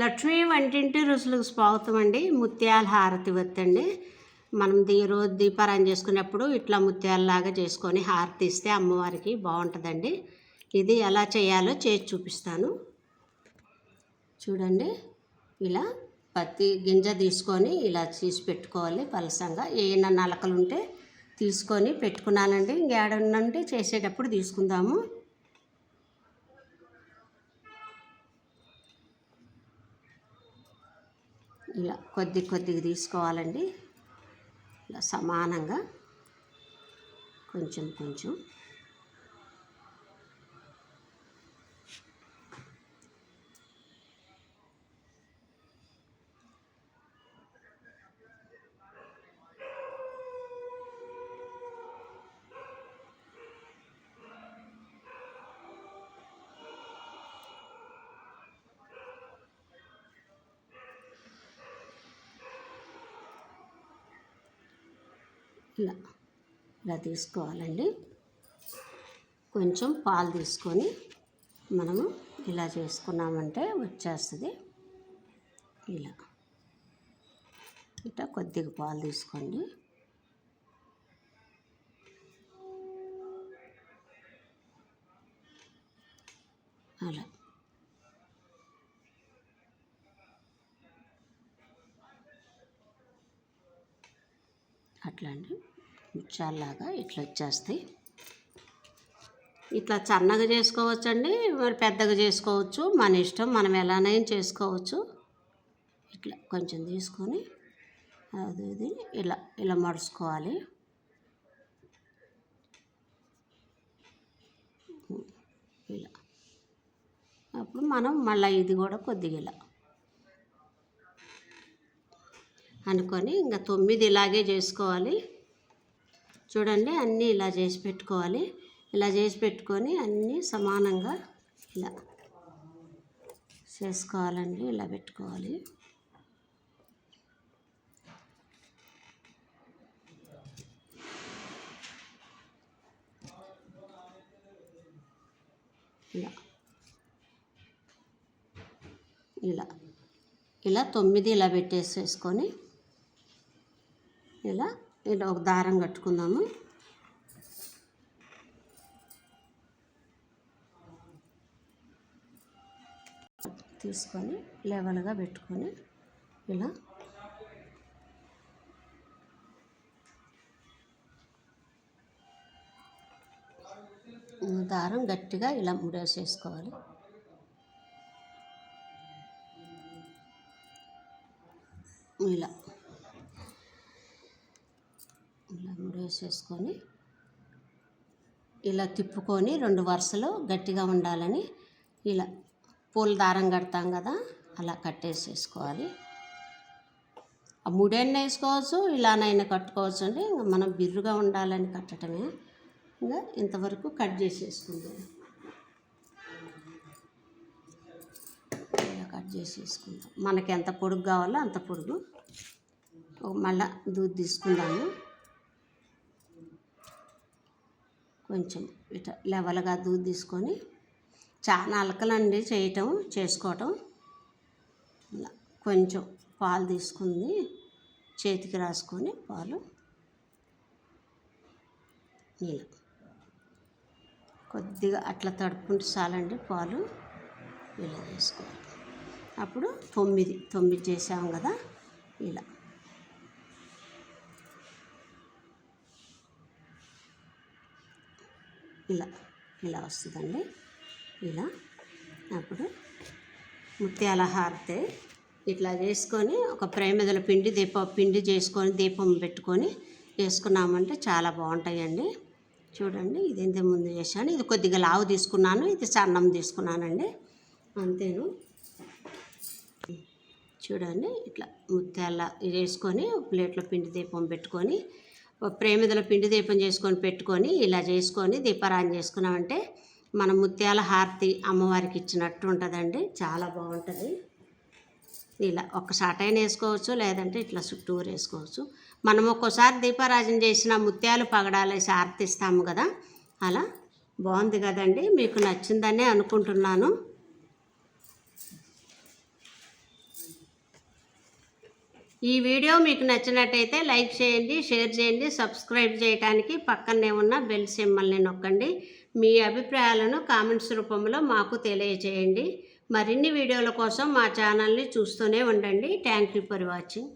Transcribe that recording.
లక్ష్మీ వంటింటి రుసులకు స్వాగతం అండి ముత్యాల హారతి వత్తండి మనం దీ రోజు దీపారాయణ చేసుకునేప్పుడు ఇట్లా ముత్యాలలాగా చేసుకొని హారతి ఇస్తే అమ్మవారికి బాగుంటుందండి. ఇది ఎలా చేయాలో చేసి చూపిస్తాను. చూడండి. ఇలా పత్తి గింజ తీసుకొని ఇలా తీసి పెట్టుకోవాలి పలసంగా. ఏమైనా నలకలు ఉంటే తీసుకొని పెట్టుకున్నానండి. ఇంకేడన్నంటే చేసేటప్పుడు తీసుకుందాము. ఇలా కొద్ది కొద్దిగా తీసుకోవాలండి. ఇలా సమానంగా కొంచెం కొంచెం. ఇలా ఇలా తీసుకోవాలండి. కొంచెం పాలు తీసుకొని మనము ఇలా చేసుకున్నామంటే వచ్చేస్తుంది. ఇలా. ఇట్లా కొద్దిగా పాలు తీసుకోండి. అలా. అట్లా అండి. ముచ్చాల్లాగా ఇట్లా వచ్చేస్తాయి. ఇట్లా సన్నగా చేసుకోవచ్చు అండి మరి పెద్దగా చేసుకోవచ్చు. మన ఇష్టం మనం ఎలానైనా చేసుకోవచ్చు. ఇట్లా కొంచెం తీసుకొని అది ఇది ఇలా ఇలా మడుచుకోవాలి. ఇలా. అప్పుడు మనం మళ్ళీ ఇది కూడా కొద్దిగా ఇలా. అనుకొని ఇంకా తొమ్మిది ఇలాగే చేసుకోవాలి. చూడండి అన్నీ ఇలా చేసి పెట్టుకోవాలి. ఇలా చేసి పెట్టుకొని అన్నీ సమానంగా ఇలా చేసుకోవాలండి. ఇలా పెట్టుకోవాలి. ఇలా. ఇలా. ఇలా తొమ్మిది ఇలా పెట్టేసేసుకొని ఇలా ఇలా ఒక దారం కట్టుకుందాము. తీసుకొని లెవెల్గా పెట్టుకొని ఇలా దారం గట్టిగా ఇలా ముడేసేసుకోవాలి. ఇలా వేసేసుకొని ఇలా తిప్పుకొని రెండు వరుసలు గట్టిగా ఉండాలని ఇలా పూల దారం కడతాం కదా అలా కట్టేసేసుకోవాలి. ఆ ముడైనా వేసుకోవచ్చు ఇలానైనా కట్టుకోవచ్చు అండి. ఇంకా మనం బిర్రుగా ఉండాలని కట్టడమే ఇంకా ఇంతవరకు కట్ చేసేసుకుందాం. ఇలా కట్ చేసేసుకుందాం. మనకి ఎంత పొడుగు కావాలో అంత పొడుగు. మళ్ళా దూద్ తీసుకుందాము. కొంచెం ఇట్లా లెవెల్గా దూద్ తీసుకొని చాలా అలకలండి చేయటం చేసుకోవటం. ఇలా కొంచెం పాలు తీసుకుంది చేతికి రాసుకొని పాలు నీళ్ళు. కొద్దిగా అట్లా తడుపుకుంటే చాలండి పాలు. ఇలా వేసుకోవాలి. అప్పుడు తొమ్మిది తొమ్మిది చేసాము కదా ఇలా. ఇలా ఇలా వస్తుందండి. ఇలా అప్పుడు ముత్యాల హారతి. ఇట్లా చేసుకొని ఒక ప్రేమిదల పిండి దీప పిండి చేసుకొని దీపం పెట్టుకొని వేసుకున్నామంటే చాలా బాగుంటాయండి. చూడండి ఇది ఇంత ముందు చేశాను. ఇది కొద్దిగా లావు తీసుకున్నాను ఇది సన్నం తీసుకున్నానండి. అంతేను. చూడండి ఇట్లా ముత్యాల వేసుకొని ప్లేట్లో పిండి దీపం పెట్టుకొని ప్రేమిదల పిండి దీపం చేసుకొని పెట్టుకొని ఇలా చేసుకొని దీపారాయణ చేసుకున్నామంటే మన ముత్యాల హారతి అమ్మవారికి ఇచ్చినట్టు ఉంటుందండి. చాలా బాగుంటుంది. ఇలా ఒక అయినా వేసుకోవచ్చు లేదంటే ఇట్లా చుట్టూరు వేసుకోవచ్చు. మనం ఒక్కోసారి దీపారాజన చేసిన ముత్యాలు పగడాలేసి ఆర్తిస్తాము కదా. అలా బాగుంది కదండి. మీకు నచ్చిందనే అనుకుంటున్నాను. ఈ వీడియో మీకు నచ్చినట్టయితే లైక్ చేయండి షేర్ చేయండి సబ్స్క్రైబ్ చేయడానికి పక్కనే ఉన్న బెల్ సింబల్ని నొక్కండి. మీ అభిప్రాయాలను కామెంట్స్ రూపంలో మాకు తెలియజేయండి. మరిన్ని వీడియోల కోసం మా ఛానల్ని చూస్తూనే ఉండండి. Thank you for watching.